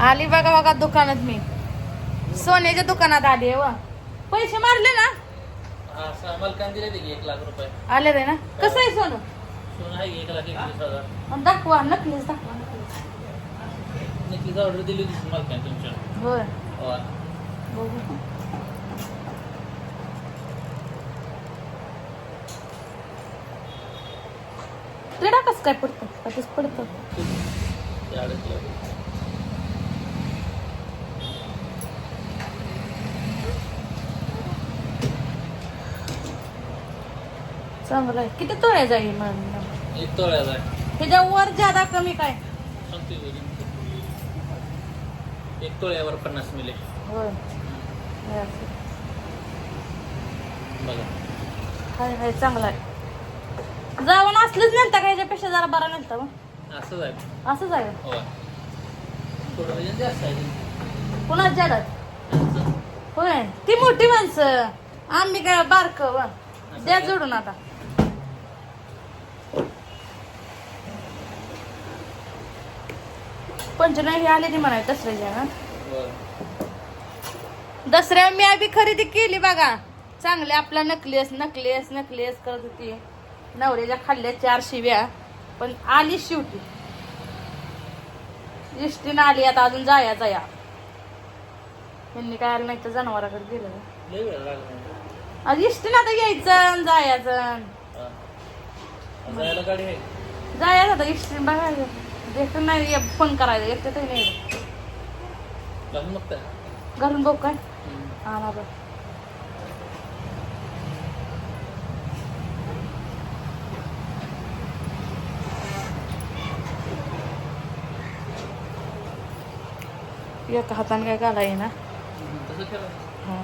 आली बघा बघा दुकानात मी. सोन्याच्या दुकानात आली व. पैसे मारले ना? आले रे ना? कसं आहे सोनं? सोनं दाखवा नक्कीच दाखवा नक्कीच ऑर्डर दिली होती मालकाने तुमच्या. होय. हो. बघू. तिडा कसं काय पडतं? पडतं. चांगलं आहे. किती तोळ्या जाईल मग एक तोळ्याचा आहे. ह्याच्या वर ज्यादा कमी काय. एक तोळ्यावर पन्नास मिले. होय. हे असं. बघा. हाय हाय चांगला आहे. जाऊन असलीच नेलता का याच्यापेक्षा जरा बरा नेलता मग? असंच आहे. असंच आहे थोडं वजन जास्त आहे. पुन्हा ज्यादा. होय. ती मोठी माणसं. आम्ही काय बारक द्या जोडून आता. पंचनाही आले ती म्हणाय दसऱ्याच्या ना. दसऱ्या मी आधी खरेदी केली बघा. चांगले आपला नकलेस नकलेस नकलेस करत होती. नवऱ्याच्या खाल्ल्या चार शिव्या पण आली शेवटी. इष्टीनं आली आता अजून जाया जाया. यांनी काय आलं नाही तर जनावराकडे गेलं. आज इष्टीनं आता यायचं जायचं. जायला गाडी आहे. जायचं आता इष्टीन बघायचं देखील नाही ये- फोन करायचं येते नाही. घालून बघ काय. हा ना बघ. एका हाताने काय घालाय ना? तसं हा.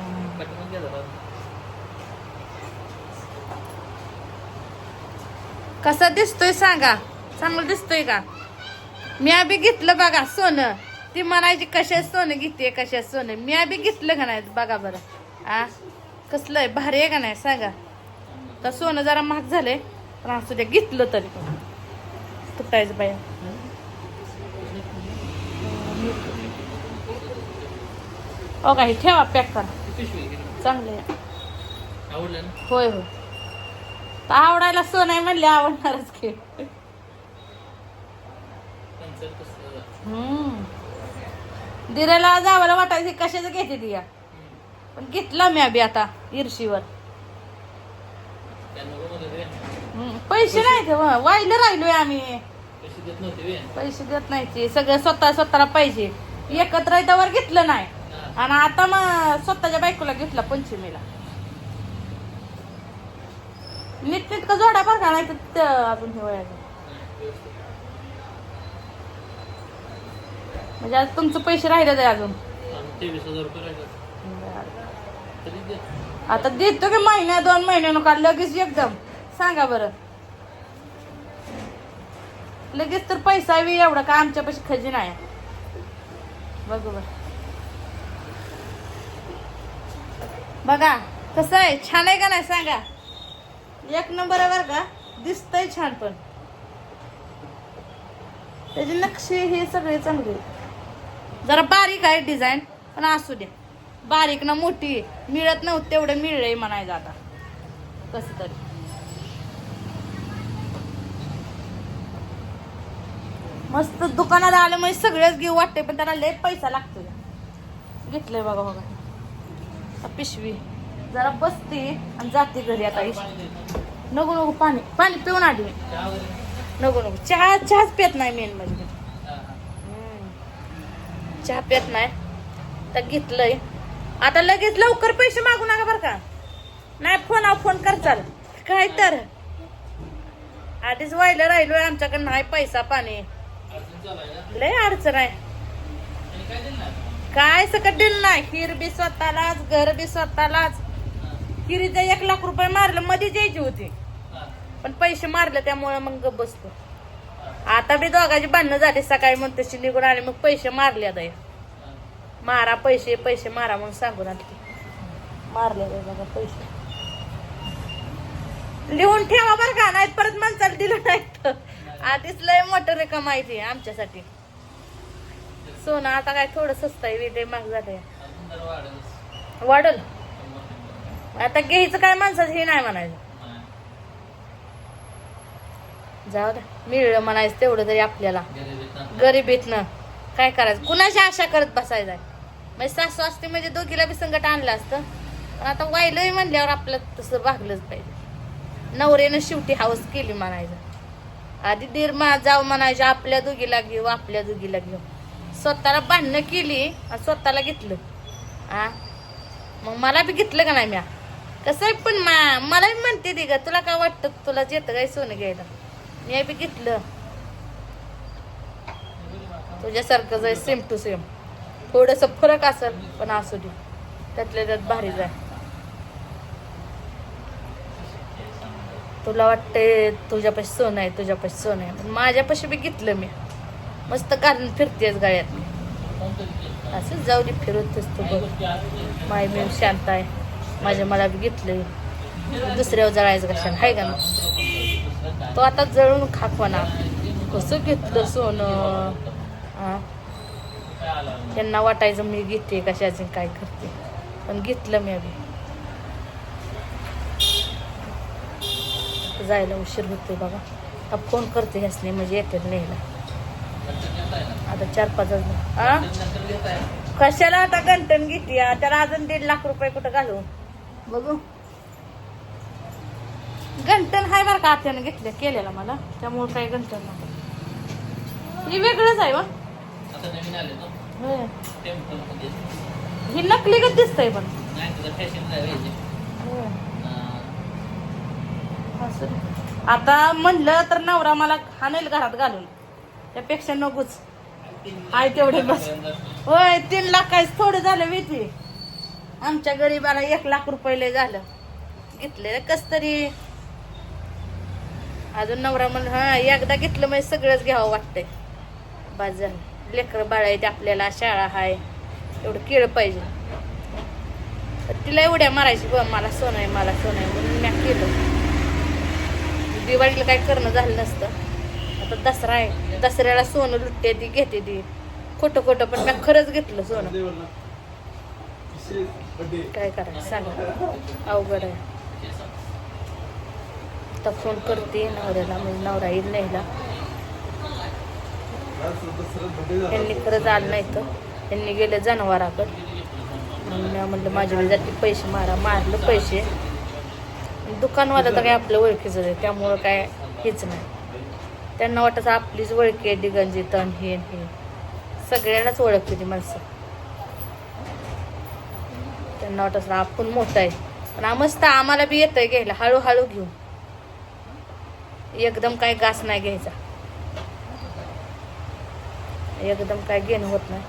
कसा दिसतोय सांगा? चांगलं दिसतोय का? मी आधी घेतलं बघा सोनं. ती म्हणायची कशात सोनं घेते कशात सोनं? मी आधी घेतलं का नाही? बघा बरं. आ? कसलं आहे? भारी आहे का नाही? सांगा. तर सोनं जरा महाग झालंय पण असू द्या घेतलं तरी. पण तुटायचं बाया? हो काही ठेवा पॅक करा. चांगले आहे. होय होय. तर आवडायला सोन आहे म्हणले आवडणारच की. त्यांचं हम्म. दिराला जावायला वाटायची कशाचं घेते ती या? पण घेतला मी अभि आता इरशीवर. पैसे नाही ते वाहिलं राहिलोय आम्ही. पैसे देत नाही ते सगळं स्वतः स्वतःला पाहिजे. एकत्र त्यावर घेतलं नाही. आणि आता मग स्वतःच्या बायकोला घेतला पंचमीला. नीट नीट का जोडा बघा नाही तर अजून हे व्यवस्थित. म्हणजे आज तुमचं पैसे राहिले आहे अजून. आणि तेवीस हजार रुपये राहिले तरी दे आता देतो की महिन्या दोन महिन्यानं का लगेच एकदम. सांगा बरं. लगेच तर पैसा बी एवढा का आमच्यापाशी खजिना आहे? बघू बर. बघा कसं आहे? छान आहे का नाही? सांगा. एक नंबर आहे बरं का? दिसतंय छान पण. त्याचे नक्षी हे सगळे चांगले जरा बारीक आहे डिझाईन पण असू द्या बारीक ना मोठी मिळत नव्हतं तेवढं मिळलंय म्हणायचं आता. कसं तरी. मस्त दुकानात आलं म्हणजे सगळेच घेऊ वाटते पण त्याला लय पैसा लागतो घेतलंय बघा बघा. पिशवी. जरा बसते आणि जाते घरी आता. नको नको पाणी पाणी पिऊन आली मी. नको नको. चहा चहाच पेत नाही मेन म्हणजे. चहा पेत नाही. तर घेतलंय. आता लगेच लवकर पैसे मागू नका बरं का. नाही फोन फोन कर चाल. काय तर. आधीच व्हायला राहिलोय आमच्याकडे नाही पैसा पाणी? लय अडचण आहे? काय सकट दिलं नाही. हिर बी स्वतःलाच घर बी स्वतःलाच. हिरीचं एक लाख रुपये मारलं मध्ये द्यायची होती पण पैसे मारले त्यामुळे मग बसतो आता बी दोघांची भांडणं झाली सकाळी मग तशी निघून आले मग पैसे मारले आता हा. मारा पैसे पैसे मारा म्हणून सांगून आली मारले बघा पैसे लिहून ठेवा बरं का नाही परत माणसाला दिलं नाही. आधीच लय मोठं रक्कम माहिती आमच्यासाठी सोनं आता काय थोडं स्वस्त आहे वेगळे महाग झालंय. वाढल. आता घ्यायचं काय माणसाचं हे नाही म्हणायचं. जाऊ दे. मिळलं म्हणायचं तेवढं तरी आपल्याला. गरिबीत ना. गरिबीतनं काय करायचं? कुणाची आशा करत बसायचं म्हणजे सासू असते म्हणजे दोघीला बी संकट आणलं असतं. पण आता वाहिलंय म्हणल्यावर आपलं तसं भागलंच पाहिजे. नवऱ्यानं शेवटी हाऊस केली म्हणायचं. आधी दीर मा जाऊ म्हणायचे आपल्या दोघीला घेऊ आपल्या दोघीला घेऊ. स्वतःला भांडणं केली आणि स्वतःला घेतलं. आ? मग मला बी घेतलं का नाही म्या? कसं आहे पण मा मलाही म्हणते ती का तुला काय वाटतं? तुला येतं काय सोनं घ्यायला? मी बी घेतलं. तुझ्यासारखंच आहे सेम टू सेम थोडस फरक असेल पण असू दे. त्यातल्या त्यात भारी जाय. तुला वाटते तुझ्यापाशी सोनं आहे तुझ्यापाशी सोनं आहे. पण माझ्यापाशी बी घेतलं मी. मस्त घालून फिरतेस गाड्यात कोणतरी असंच जाऊ दे फिरवतेस तू बघ. माय मी शांत आहे. माझ्या मला बी घेतलंय. दुसऱ्यावर जळायचं कशाला? आहे का ना तो आता जळून खाकवाना. कसं घेतलं सोनं? त्यांना वाटायचं मी घेते कशाचे काय करते. पण घेतलं मी अभि जायला उशीर होतोय बघा आता फोन करते ह्यासने म्हणजे येते न्यायला. आता चार पाच वाजले. कशाला आता कंटन घेते त्याला अजून दीड लाख रुपये कुठं घालू? बघू. गंटन हाय बरं का आत्यानं घेतलं केलेला मला. त्यामुळे काही गंटन नाही हे वेगळंच आहे ही नकली गत दिसतंय पण. आता म्हणलं तर नवरा मला हाणेल घरात घालून. त्यापेक्षा नकोच. आहे तेवढे बस. होय तीन लाख काय थोडं झालं माहिती आमच्या गरीबाला एक लाख रुपये लय झालं. घेतलेलं कस तरी. अजून नवरा म्हण हा एकदा घेतलं म्हणजे सगळंच घ्यावं वाटतंय. बाजार झालं लेकरं बाळ आहेत आपल्याला शाळा हाय एवढं केळं पाहिजे. तर तिला एवढ्या मारायची बघ मला सोनं आहे मला सोनं आहे म्हणून मी केलं. दिवाळीला काय करणं झालं नसतं. आता दसरा आहे दसऱ्याला सोनं लुटते ती घेते ती. खोटं खोटं पण मी खरंच घेतलं सोनं. काय करायचं? सांगा. अवघड आहे. आता फोन करते नवऱ्याला म्हणजे नवरा येईल नाहीला त्यांनी खरंच आलं नाही तर. त्यांनी गेलं जनावराकडं. म्हणून म्हणलं माझ्या वेळी पैसे मारा. मारलं पैसे. दुकानवाला तर काय आपलं ओळखीचं आहे त्यामुळं काय हेच नाही. त्यांना वाटत आपलीच ओळखी आहे डिगंजी तण हे हे. सगळ्यांनाच ओळखते ती माणसं. त्यांना वाटत आपण मोठं आहे. पण आ- मस्त आम्हाला बी येतंय घ्यायला हळूहळू घेऊ एकदम काय घास नाही घ्यायचा. एकदम काय घेणं होत नाही.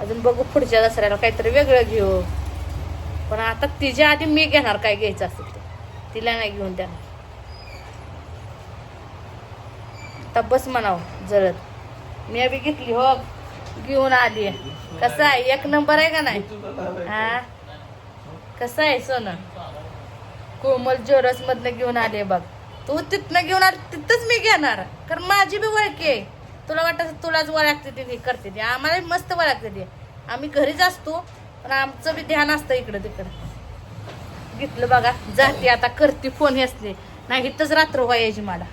अजून बघू पुढच्या दसऱ्याला काहीतरी वेगळं घेऊ. पण आता तिच्या आधी मी घेणार काय घ्यायचं असेल ते. तिला नाही घेऊन देणार. आता बस म्हणावं जळत मी अभि घेतली हो. घेऊन आली कसं आहे? एक नंबर आहे का नाही? हा? कसं आहे सोनं? कोमल जोरस मधनं घेऊन आले बघ. तू तिथनं घेऊन आली तिथंच मी घेणार. कारण माझी बी वळखी आहे. तुला वाटत तुलाच वळखते ती करते ती. आम्हाला मस्त वळखते ती. आम्ही घरीच असतो पण आमचं बी ध्यान असतं इकडं तिकडं. घेतलं बघा जाते आता करते फोन असते नाही इथंच रात्र व्हायची मला.